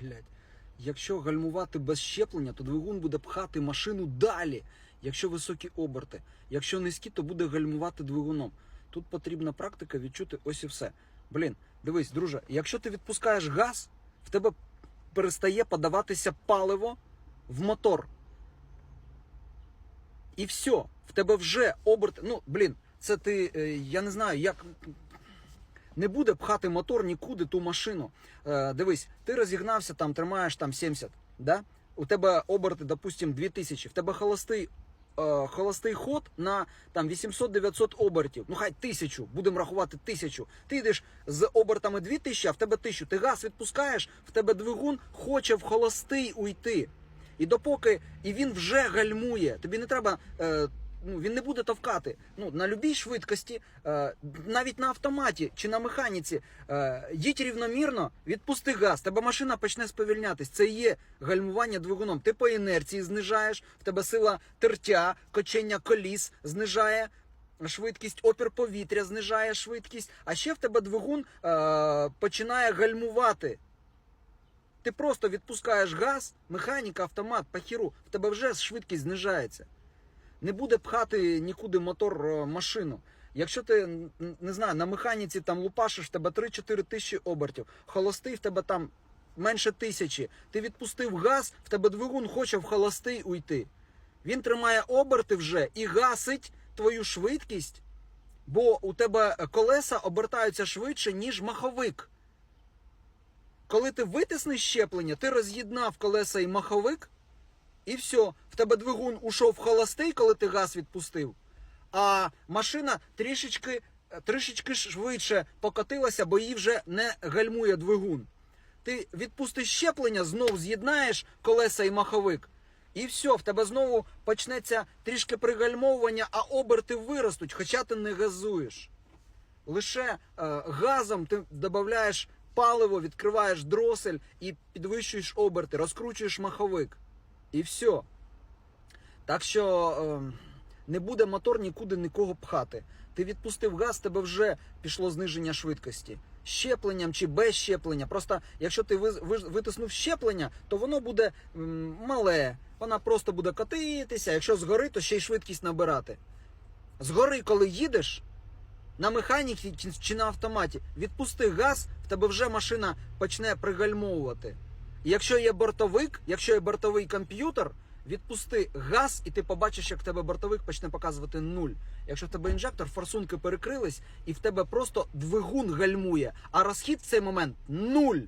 Блять. Якщо гальмувати без щеплення, то двигун буде пхати машину далі. Якщо високі оберти. Якщо низькі, то буде гальмувати двигуном. Тут потрібна практика відчути ось і все. Блін, дивись, друже, якщо ти відпускаєш газ, в тебе перестає подаватися паливо в мотор. І все, в тебе вже оберт. Ну, блін, це ти, е, я не знаю, як. Не буде пхати мотор нікуди ту машину. Е, дивись, ти розігнався, там тримаєш там 70, да? у тебе оберти, допустим, 2000, в тебе холостий, е, холостий ход на там 800-900 обертів. Ну хай тисячу, будемо рахувати тисячу. Ти йдеш з обертами 2000, а в тебе 1000. Ти газ відпускаєш, в тебе двигун хоче в холостий уйти. І допоки і він вже гальмує, тобі не треба. Е, Ну, він не буде товкати. Ну, на любій швидкості, е, навіть на автоматі чи на механіці, е, їдь рівномірно, відпусти газ, тебе машина почне сповільнятись. Це є гальмування двигуном. Ти по інерції знижаєш, в тебе сила тертя, кочення коліс знижає швидкість, опір повітря знижає швидкість, а ще в тебе двигун е, починає гальмувати. Ти просто відпускаєш газ, механіка, автомат, пахіру, в тебе вже швидкість знижається. Не буде пхати нікуди мотор е, машину. Якщо ти не знаю, на механіці там лупашиш, в тебе 3-4 тисячі обертів, холостий в тебе там менше тисячі. Ти відпустив газ, в тебе двигун хоче в холостий уйти. Він тримає оберти вже і гасить твою швидкість, бо у тебе колеса обертаються швидше, ніж маховик. Коли ти витиснеш щеплення, ти роз'єднав колеса і маховик, і все, в тебе двигун ушов холостий, коли ти газ відпустив, а машина трішечки, трішечки швидше покотилася, бо її вже не гальмує двигун. Ти відпустиш щеплення, знов з'єднаєш колеса і маховик, і все, в тебе знову почнеться трішки пригальмовування, а оберти виростуть, хоча ти не газуєш. Лише е, газом ти додаєш паливо, відкриваєш дросель і підвищуєш оберти, розкручуєш маховик. І все. Так що е, не буде мотор нікуди нікого пхати. Ти відпустив газ, тебе вже пішло зниження швидкості. Щепленням чи без щеплення. Просто якщо ти ви- ви- витиснув щеплення, то воно буде мале. Вона просто буде котитися. Якщо згори, то ще й швидкість набирати. Згори, коли їдеш, на механіці чи на автоматі, відпусти газ, в тебе вже машина почне пригальмовувати. Якщо є бортовик, якщо є бортовий комп'ютер, відпусти газ, і ти побачиш, як в тебе бортовик почне показувати нуль. Якщо в тебе інжектор, форсунки перекрились, і в тебе просто двигун гальмує, а розхід в цей момент нуль.